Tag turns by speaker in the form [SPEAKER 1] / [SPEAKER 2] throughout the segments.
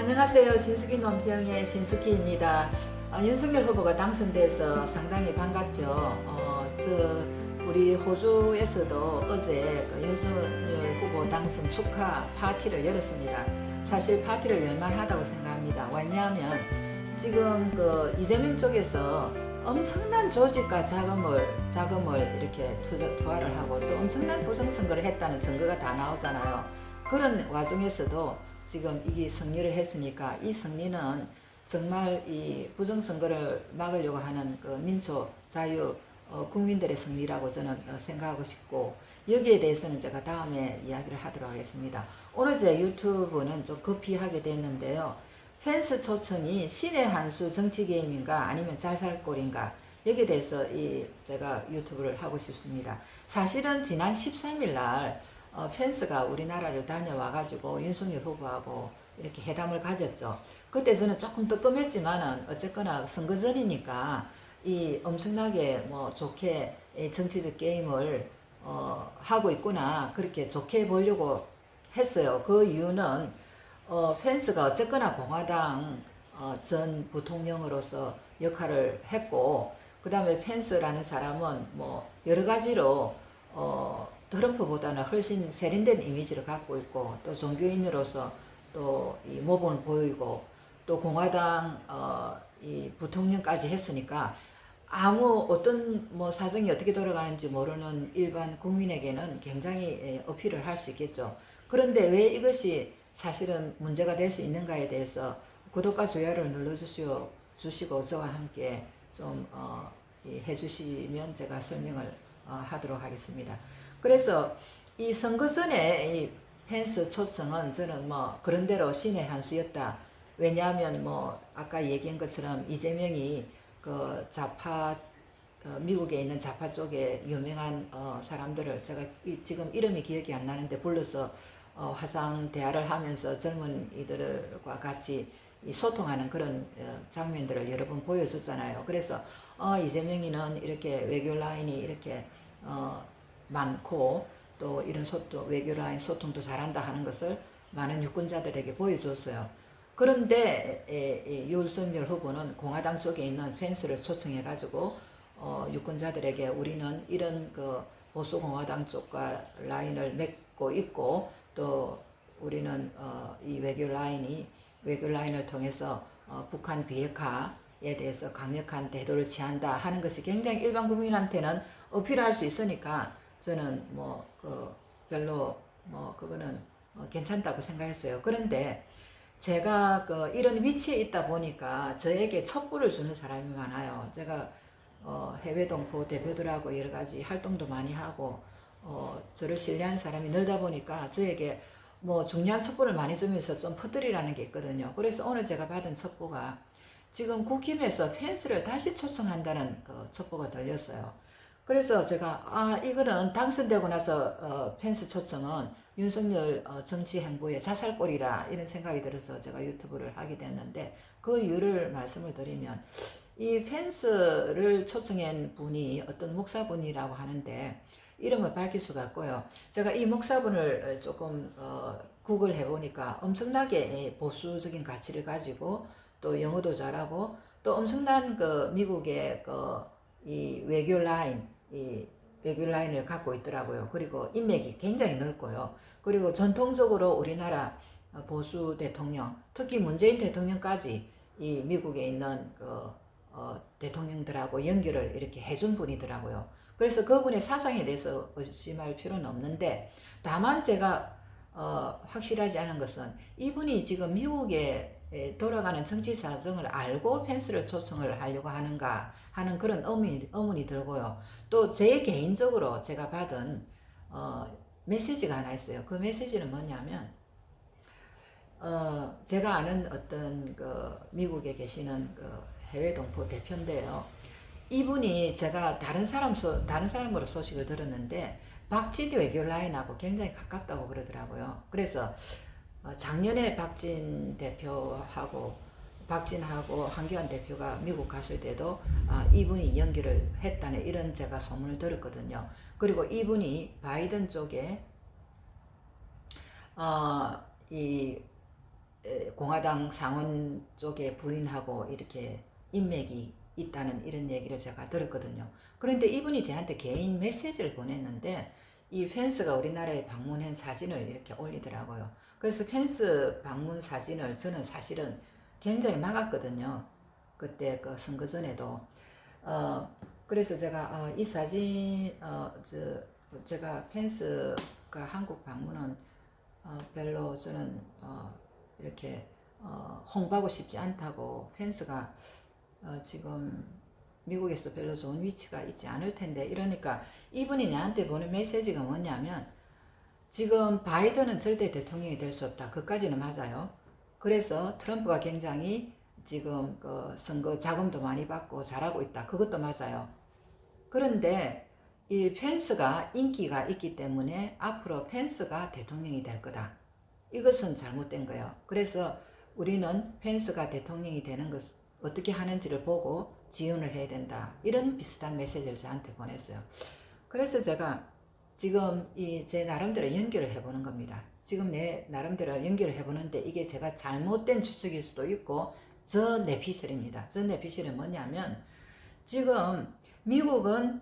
[SPEAKER 1] 안녕하세요. 신숙이 nom평의 신숙희입니다. 어, 윤석열 후보가 당선돼서 상당히 반갑죠. 어, 저 우리 호주에서도 어제 그 윤석열 후보 당선 축하 파티를 열었습니다. 사실 파티를 열만하다고 생각합니다. 왜냐하면 지금 그 이재명 쪽에서 엄청난 조직과 자금을 자금을 이렇게 투자 투하를 하고 또 엄청난 부정선거를 했다는 증거가 다 나오잖아요. 그런 와중에서도 지금 이게 승리를 했으니까 이 승리는 정말 이 부정선거를 막으려고 하는 그 민초 자유 어, 국민들의 승리라고 저는 어, 생각하고 싶고 여기에 대해서는 제가 다음에 이야기를 하도록 하겠습니다. 오늘 제 유튜브는 좀 급히 하게 됐는데요. 펜스 초청이 신의 한수 정치 게임인가 아니면 자살골인가 여기에 대해서 이 제가 유튜브를 하고 싶습니다. 사실은 지난 13일 날 어, 펜스가 우리나라를 다녀와 가지고 윤석열 후보하고 이렇게 회담을 가졌죠. 그때 저는 조금 뜨끔했지만은 어쨌거나 선거 전이니까 이 엄청나게 뭐 좋게 이 정치적 게임을 어, 하고 있구나 그렇게 좋게 보려고 했어요. 그 이유는 어, 펜스가 어쨌거나 공화당 어, 전 부통령으로서 역할을 했고 그 다음에 펜스라는 사람은 뭐 여러 가지로 어, 트럼프보다는 훨씬 세련된 이미지를 갖고 있고 또 종교인으로서 또 이 모범을 보이고 또 공화당 어, 이 부통령까지 했으니까 아무 어떤 뭐 사정이 어떻게 돌아가는지 모르는 일반 국민에게는 굉장히 예, 어필을 할 수 있겠죠. 그런데 왜 이것이 사실은 문제가 될 수 있는가에 대해서 구독과 좋아요를 눌러주시오 주시고 저와 함께 좀 어, 이 해주시면 제가 설명을 어, 하도록 하겠습니다. 그래서 이 선거 전에 이 펜스 초청은 저는 뭐 그런대로 신의 한 수였다. 왜냐하면 뭐 아까 얘기한 것처럼 이재명이 그 좌파 어, 미국에 있는 좌파 쪽에 유명한 어, 사람들을 제가 이, 지금 이름이 기억이 안 나는데 불러서 어, 화상 대화를 하면서 젊은 이들과 같이 이 소통하는 그런 어, 장면들을 여러 번 보여줬잖아요. 그래서 어, 이재명이는 이렇게 외교 라인이 이렇게 어, 많고 또 이런 소통 외교 라인 소통도 잘한다 하는 것을 많은 유권자들에게 보여줬어요. 그런데 에, 에, 윤석열 후보는 공화당 쪽에 있는 펜스를 초청해가지고 어, 유권자들에게 우리는 이런 그 보수 공화당 쪽과 라인을 맺고 있고 또 우리는 어, 이 외교 라인이 외교 라인을 통해서 어, 북한 비핵화에 대해서 강력한 태도를 취한다 하는 것이 굉장히 일반 국민한테는 어필할 수 있으니까 저는 뭐 그 별로 뭐 그거는 어, 괜찮다고 생각했어요. 그런데 제가 그 이런 위치에 있다 보니까 저에게 첩보를 주는 사람이 많아요. 제가 어, 해외 동포 대표들하고 여러 가지 활동도 많이 하고 어, 저를 신뢰하는 사람이 늘다 보니까 저에게 뭐 중요한 첩보를 많이 주면서 좀 퍼뜨리라는 게 있거든요. 그래서 오늘 제가 받은 첩보가 지금 국힘에서 펜스를 다시 초청한다는 그 첩보가 들렸어요. 그래서 제가 아 이거는 당선되고 나서 어, 펜스 초청은 윤석열 어, 정치 행보의 자살골이다 이런 생각이 들어서 제가 유튜브를 하게 됐는데 그 이유를 말씀을 드리면 이 펜스를 초청한 분이 어떤 목사분이라고 하는데 이름을 밝힐 수가 없고요. 제가 이 목사분을 조금 어, 구글 해보니까 엄청나게 보수적인 가치를 가지고 또 영어도 잘하고 또 엄청난 그 미국의 그 이 외교 라인 이 외교 라인을 갖고 있더라고요. 그리고 인맥이 굉장히 넓고요. 그리고 전통적으로 우리나라 보수 대통령, 특히 문재인 대통령까지 이 미국에 있는 그 어, 대통령들하고 연결을 이렇게 해준 분이더라고요. 그래서 그분의 사상에 대해서 의심할 필요는 없는데 다만 제가 어, 확실하지 않은 것은 이분이 지금 미국에 에, 돌아가는 정치 사정을 알고 펜스를 초청을 하려고 하는가 하는 그런 의문이, 의문이 들고요. 또 제 개인적으로 제가 받은 어, 메시지가 하나 있어요. 그 메시지는 뭐냐면 어, 제가 아는 어떤 그 미국에 계시는 그 해외 동포 대표인데요. 이분이 제가 다른 사람 소, 다른 사람으로 소식을 들었는데 박진 외교 라인하고 굉장히 가깝다고 그러더라고요. 그래서 어, 작년에 박진 대표하고 박진하고 한기환 대표가 미국 갔을 때도 아, 이분이 연기를 했다는 이런 제가 소문을 들었거든요. 그리고 이분이 바이든 쪽에 어, 이 에, 공화당 상원 쪽에 부인하고 이렇게 인맥이 있다는 이런 얘기를 제가 들었거든요. 그런데 이분이 저한테 개인 메시지를 보냈는데 이 펜스가 우리나라에 방문한 사진을 이렇게 올리더라고요. 그래서 펜스 방문 사진을 저는 사실은 굉장히 막았거든요. 그때 그 선거 전에도. 어, 그래서 제가 어, 이 사진, 어, 저, 제가 펜스가 한국 방문은 어, 별로 저는 어, 이렇게 어, 홍보하고 싶지 않다고 펜스가 어, 지금 미국에서 별로 좋은 위치가 있지 않을 텐데 이러니까 이분이 나한테 보낸 메시지가 뭐냐면 지금 바이든은 절대 대통령이 될 수 없다. 그까지는 맞아요. 그래서 트럼프가 굉장히 지금 그 선거 자금도 많이 받고 잘하고 있다. 그것도 맞아요. 그런데 이 펜스가 인기가 있기 때문에 앞으로 펜스가 대통령이 될 거다. 이것은 잘못된 거예요. 그래서 우리는 펜스가 대통령이 되는 것 어떻게 하는지를 보고 지원을 해야 된다. 이런 비슷한 메시지를 저한테 보냈어요. 그래서 제가 지금 이 제 나름대로 연결을 해보는 겁니다. 지금 내 나름대로 연결을 해보는데 이게 제가 잘못된 추측일 수도 있고 저 내피셜입니다. 저 내피셜은 뭐냐면 지금 미국은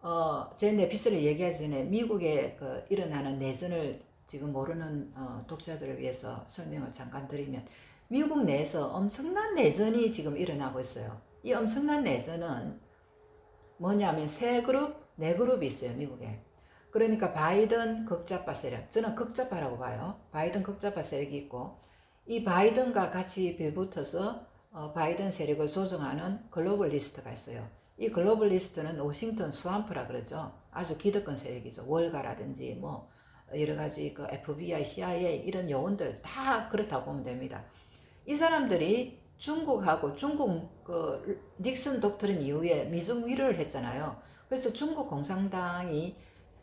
[SPEAKER 1] 어, 제 내피셜을 얘기하기 전에 미국에 그 일어나는 내전을 지금 모르는 어, 독자들을 위해서 설명을 잠깐 드리면 미국 내에서 엄청난 내전이 지금 일어나고 있어요. 이 엄청난 내전은 뭐냐면 세 그룹, 네 그룹이 있어요, 미국에. 그러니까 바이든 극좌파 세력, 저는 극좌파라고 봐요. 바이든 극좌파 세력이 있고, 이 바이든과 같이 빌붙어서 어, 바이든 세력을 조정하는 글로벌 리스트가 있어요. 이 글로벌 리스트는 워싱턴 스왑프라 그러죠. 아주 기득권 세력이죠. 월가라든지 뭐 여러 가지 그 FBI, CIA 이런 요원들 다 그렇다고 보면 됩니다. 이 사람들이 중국하고 중국 그 닉슨 독트린 이후에 미중 위를 했잖아요. 그래서 중국 공산당이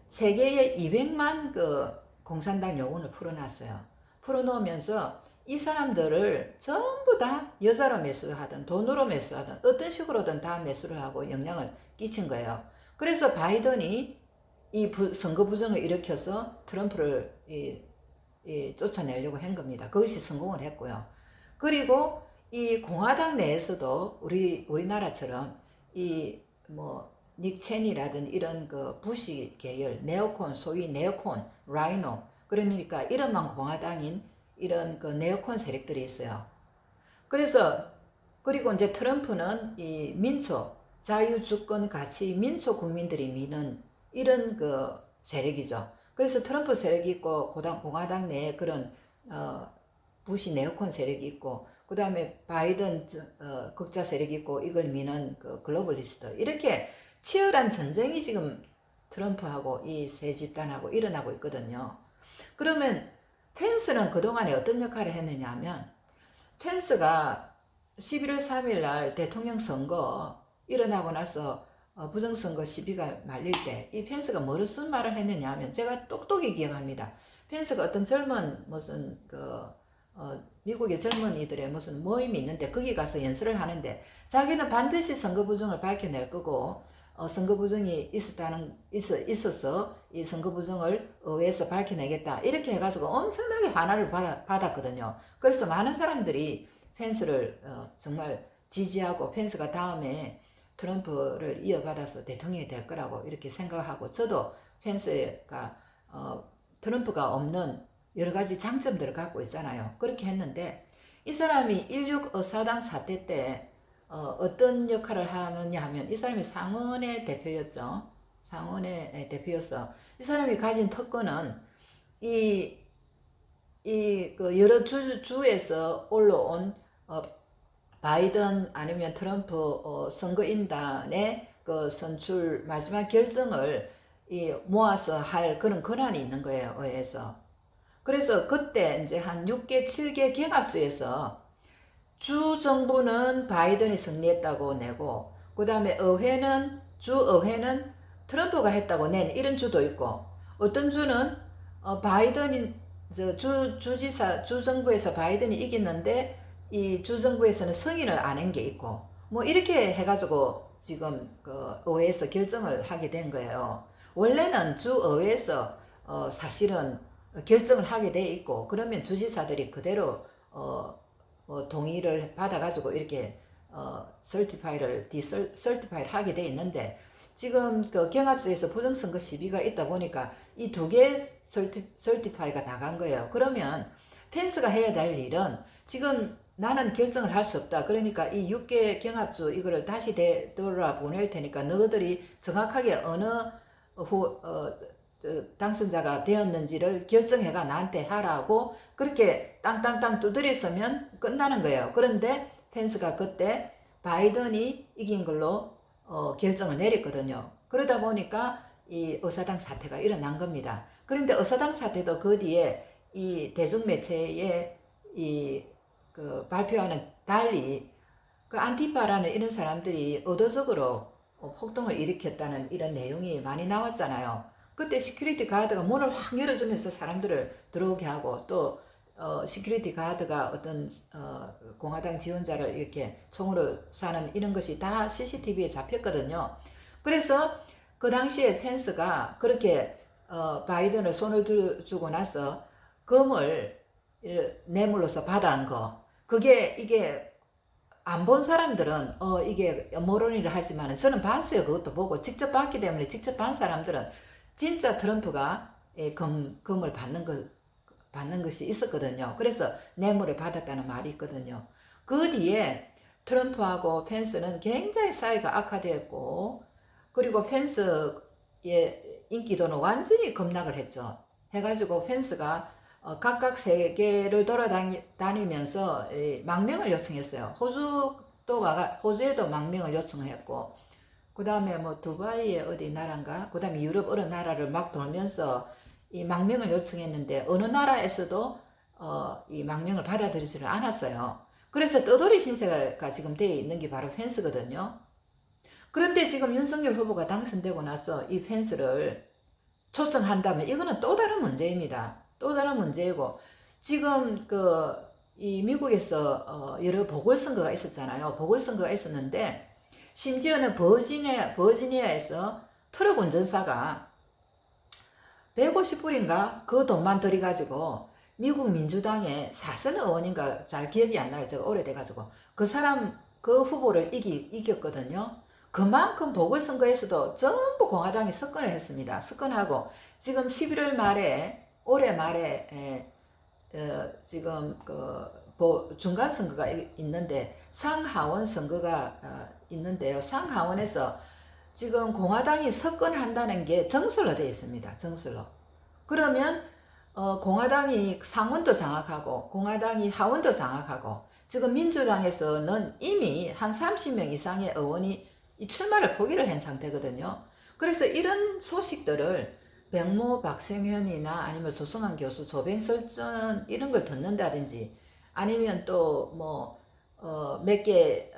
[SPEAKER 1] 세계에 200만 그 공산당 요원을 풀어놨어요. 풀어놓으면서 이 사람들을 전부 다 여자로 매수하든 돈으로 매수하든 어떤 식으로든 다 매수를 하고 영향을 끼친 거예요. 그래서 바이든이 이 부, 선거 부정을 일으켜서 트럼프를 이, 이 쫓아내려고 한 겁니다. 그것이 성공을 했고요. 그리고 이 공화당 내에서도 우리 우리나라처럼 이 뭐 닉첸이라든 이런 그 부시 계열 네오콘 소위 네오콘 라이노 그러니까 이름만 공화당인 이런 그 네오콘 세력들이 있어요. 그래서 그리고 이제 트럼프는 이 민초 자유 주권 가치 민초 국민들이 미는 이런 그 세력이죠. 그래서 트럼프 세력이 있고 고당 공화당 내에 그런 어 부시 네오콘 세력이 있고 그 다음에 바이든 어, 극자 세력이 있고 이걸 미는 그 글로벌리스트 이렇게 치열한 전쟁이 지금 트럼프하고 이 세 집단하고 일어나고 있거든요. 그러면 펜스는 그동안에 어떤 역할을 했느냐 하면 펜스가 11월 3일 날 대통령 선거 일어나고 나서 어, 부정선거 시비가 말릴 때 이 펜스가 뭐를 쓴 말을 했느냐 하면 제가 똑똑히 기억합니다. 펜스가 어떤 젊은 무슨 그 어, 미국의 젊은이들의 무슨 모임이 있는데 거기 가서 연설을 하는데 자기는 반드시 선거 부정을 밝혀낼 거고 어, 선거 부정이 있었다는 있어, 있어서 이 선거 부정을 의회에서 밝혀내겠다 이렇게 해가지고 엄청나게 화나를 받아, 받았거든요. 그래서 많은 사람들이 펜스를 어, 정말 지지하고 펜스가 다음에 트럼프를 이어받아서 대통령이 될 거라고 이렇게 생각하고 저도 펜스가 어, 트럼프가 없는 여러 가지 장점들을 갖고 있잖아요. 그렇게 했는데 이 사람이 16 어사당 사태 때 어, 어떤 역할을 하느냐 하면 이 사람이 상원의 대표였죠. 상원의 대표였어. 이 사람이 가진 특권은 이, 이, 그 여러 주, 주에서 올라온, 어, 바이든 아니면 트럼프 어, 선거인단의 그 선출 마지막 결정을 이 모아서 할 그런 권한이 있는 거예요, 의회에서. 그래서 그때 이제 한 6개, 7개 개각주에서 주 정부는 바이든이 승리했다고 내고, 그 다음에 의회는, 주 의회는 트럼프가 했다고 낸 이런 주도 있고, 어떤 주는 어, 바이든이, 저 주, 주지사, 주 정부에서 바이든이 이겼는데, 이 주 정부에서는 승인을 안 한 게 있고, 뭐 이렇게 해가지고 지금 그 의회에서 결정을 하게 된 거예요. 원래는 주 의회에서 어, 사실은 결정을 하게 돼 있고 그러면 주지사들이 그대로 어, 뭐 동의를 받아가지고 이렇게 어, 설티파이를 디설티파이를 하게 돼 있는데 지금 그 경합소에서 부정선거 시비가 있다 보니까 이 두개 설티, 설티파이가 나간 거예요. 그러면 펜스가 해야 될 일은 지금 나는 결정을 할 수 없다. 그러니까 이 6개 경합주 이거를 다시 되돌아 보낼 테니까 너희들이 정확하게 어느 후, 어, 저, 당선자가 되었는지를 결정해가 나한테 하라고 그렇게 땅땅땅 두드렸으면 끝나는 거예요. 그런데 펜스가 그때 바이든이 이긴 걸로 어, 결정을 내렸거든요. 그러다 보니까 이 의사당 사태가 일어난 겁니다. 그런데 의사당 사태도 그 뒤에 이 대중매체에 이그 발표하는 달리 그 안티파라는 이런 사람들이 의도적으로 어, 폭동을 일으켰다는 이런 내용이 많이 나왔잖아요. 그때 시큐리티 가드가 문을 확 열어주면서 사람들을 들어오게 하고 또 어, 시큐리티 가드가 어떤 어, 공화당 지원자를 이렇게 총으로 쏴는 이런 것이 다 CCTV에 잡혔거든요. 그래서 그 당시에 펜스가 그렇게 어, 바이든을 손을 들, 주고 나서 검을 이- 뇌물로서 받아한 거 그게 이게 안 본 사람들은 어 이게 모론이라 하지만 저는 봤어요 그것도 보고 직접 봤기 때문에 직접 본 사람들은 진짜 트럼프가 예, 검, 검을 받는 것 받는 것이 있었거든요. 그래서 뇌물을 받았다는 말이 있거든요. 그 뒤에 트럼프하고 펜스는 굉장히 사이가 악화되었고 그리고 펜스의 인기도는 완전히 급락을 했죠. 해가지고 펜스가 어, 각각 세계를 돌아다니면서 이 망명을 요청했어요. 호주도 와가 호주에도 망명을 요청했고 그 다음에 뭐 두바이의 어디 나라인가 그 다음에 유럽 어느 나라를 막 돌면서 이 망명을 요청했는데 어느 나라에서도 어, 이 망명을 받아들이지를 않았어요. 그래서 떠돌이 신세가 지금 되어 있는 게 바로 펜스거든요. 그런데 지금 윤석열 후보가 당선되고 나서 이 펜스를 초청한다면 이거는 또 다른 문제입니다. 또 다른 문제이고 지금 그 이 미국에서 어, 여러 보궐선거가 있었잖아요. 보궐선거가 있었는데 심지어는 버지니아 버지니아에서 트럭 운전사가 150불인가 그 돈만 들여가지고 미국 민주당의 사선 의원인가 잘 기억이 안 나요. 제가 오래돼가지고 그 사람 그 후보를 이기 이겼거든요. 그만큼 보궐선거에서도 전부 공화당이 석권을 했습니다. 석권하고 지금 11월 말에 올해 말에 에, 어, 지금 그 보- 중간 선거가 이- 있는데 상하원 선거가 어, 있는데요. 상하원에서 지금 공화당이 석권한다는 게 정설로 되어 있습니다. 정설로. 그러면 어, 공화당이 상원도 장악하고 공화당이 하원도 장악하고 지금 민주당에서는 이미 한 30명 이상의 의원이 이 출마를 포기를 한 상태거든요. 그래서 이런 소식들을 백모 박생현이나 아니면 조성환 교수 조뱅설전 이런 걸 듣는다든지 아니면 또뭐몇개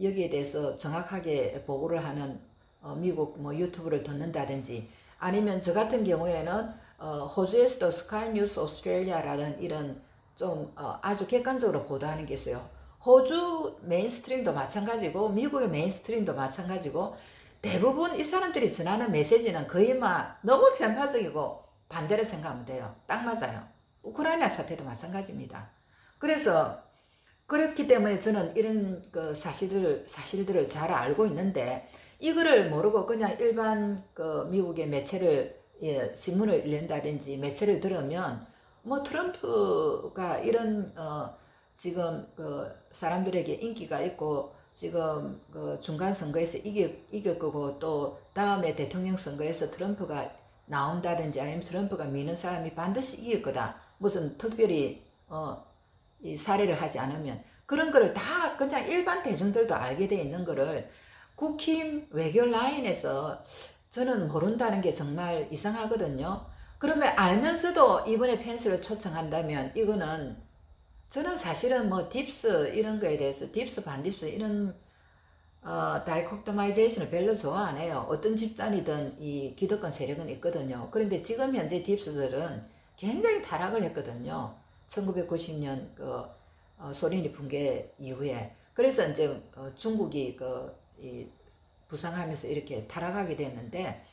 [SPEAKER 1] 여기에 대해서 정확하게 보고를 하는 어, 미국 뭐 유튜브를 듣는다든지 아니면 저 같은 경우에는 어, 호주에서도 스카이 뉴스 오스트레일리아라는 이런 좀 어, 아주 객관적으로 보도하는 게 있어요. 호주 메인스트림도 마찬가지고 미국의 메인스트림도 마찬가지고 대부분 이 사람들이 전하는 메시지는 거의 막 너무 편파적이고 반대로 생각하면 돼요. 딱 맞아요. 우크라이나 사태도 마찬가지입니다. 그래서 그렇기 때문에 저는 이런 그 사실들 사실들을 잘 알고 있는데 이거를 모르고 그냥 일반 그 미국의 매체를 예, 신문을 읽는다든지 매체를 들으면 뭐 트럼프가 이런 어 지금 그 사람들에게 인기가 있고 지금 그 중간 선거에서 이길 이길 거고 또 다음에 대통령 선거에서 트럼프가 나온다든지 아니면 트럼프가 미는 사람이 반드시 이길 거다. 무슨 특별히 어 이 사례를 하지 않으면 그런 거를 다 그냥 일반 대중들도 알게 돼 있는 거를 국힘 외교 라인에서 저는 모른다는 게 정말 이상하거든요. 그러면 알면서도 이번에 펜스를 초청한다면 이거는 저는 사실은 뭐 딥스 이런 거에 대해서 딥스 반딥스 이런 어, 다이콕토마이제이션을 별로 좋아 안 해요. 어떤 집단이든 이 기득권 세력은 있거든요. 그런데 지금 현재 딥스들은 굉장히 타락을 했거든요. 1990년 그 어, 소련이 붕괴 이후에 그래서 이제 어, 중국이 그이 부상하면서 이렇게 타락하게 됐는데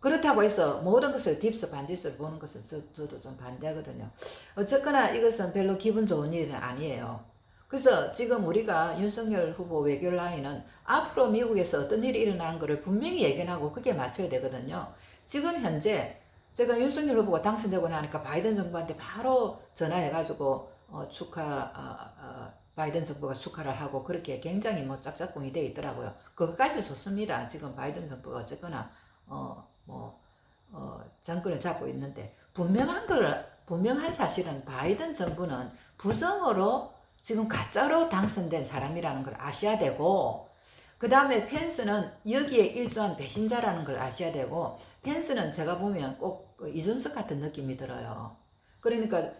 [SPEAKER 1] 그렇다고 해서 모든 것을 딥스 반디스를 보는 것은 저, 저도 좀 반대하거든요. 어쨌거나 이것은 별로 기분 좋은 일은 아니에요. 그래서 지금 우리가 윤석열 후보 외교 라인은 앞으로 미국에서 어떤 일이 일어나는 것을 분명히 예견하고 그게 맞춰야 되거든요. 지금 현재 제가 윤석열 후보가 당선되고 나니까 바이든 정부한테 바로 전화해가지고 어, 축하 어, 어, 바이든 정부가 축하를 하고 그렇게 굉장히 뭐 짝짝꿍이 돼 있더라고요. 그것까지 좋습니다. 지금 바이든 정부가 어쨌거나 어뭐 어, 정권을 잡고 있는데 분명한 걸 분명한 사실은 바이든 정부는 부정으로 지금 가짜로 당선된 사람이라는 걸 아셔야 되고 그 다음에 펜스는 여기에 일조한 배신자라는 걸 아셔야 되고 펜스는 제가 보면 꼭그 이준석 같은 느낌이 들어요. 그러니까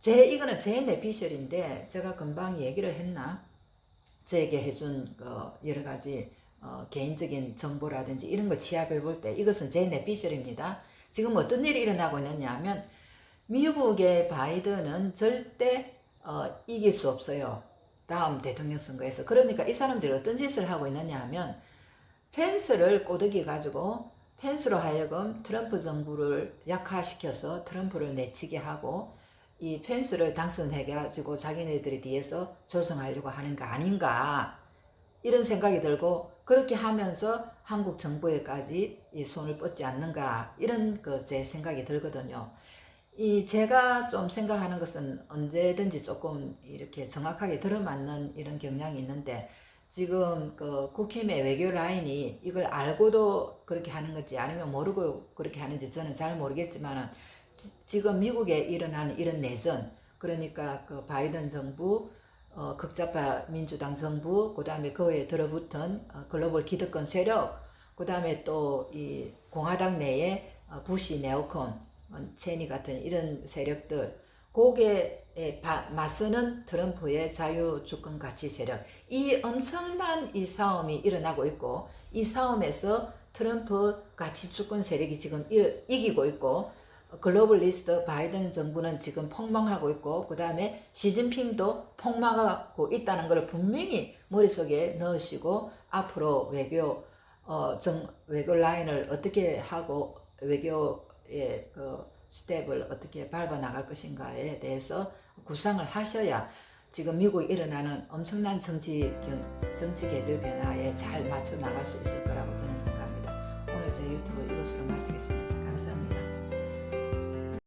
[SPEAKER 1] 제 이거는 제 내피셜인데 제가 금방 얘기를 했나 저에게 해준 그 여러 가지 어, 개인적인 정보라든지 이런 걸 취합해 볼 때 이것은 제 내피셜입니다. 지금 어떤 일이 일어나고 있느냐 하면 미국의 바이든은 절대 어, 이길 수 없어요. 다음 대통령 선거에서. 그러니까 이 사람들이 어떤 짓을 하고 있느냐 하면 펜스를 꼬드기 가지고 펜스로 하여금 트럼프 정부를 약화시켜서 트럼프를 내치게 하고 이 펜스를 당선해 가지고 자기네들이 뒤에서 조성하려고 하는 거 아닌가 이런 생각이 들고 그렇게 하면서 한국 정부에까지 이 손을 뻗지 않는가 이런 그 제 생각이 들거든요. 이 제가 좀 생각하는 것은 언제든지 조금 이렇게 정확하게 들어맞는 이런 경향이 있는데 지금 그 국힘의 외교 라인이 이걸 알고도 그렇게 하는 건지 아니면 모르고 그렇게 하는지 저는 잘 모르겠지만은 지, 금 미국에 일어나는 이런 내전 그러니까 그 바이든 정부 어, 극좌파 민주당 정부 그 다음에 그에 들어붙은 어, 글로벌 기득권 세력 그 다음에 또 이 공화당 내에 어, 부시 네오콘 어, 체니 같은 이런 세력들. 고개에 바, 맞서는 트럼프의 자유주권 가치 세력. 이 엄청난 이 싸움이 일어나고 있고 이 싸움에서 트럼프 가치 주권 세력이 지금 일, 이기고 있고 글로벌리스트 바이든 정부는 지금 폭망하고 있고 그 다음에 시진핑도 폭망하고 있다는 걸 분명히 머릿속에 넣으시고 앞으로 외교 어, 정, 외교 라인을 어떻게 하고 외교 의그 스텝을 어떻게 밟아 나갈 것인가에 대해서 구상을 하셔야 지금 미국에 일어나는 엄청난 정치 정치 계절 변화에 잘 맞춰 나갈 수 있을 거라고 저는 생각합니다. 오늘 제 유튜브 이것으로 마치겠습니다. 감사합니다.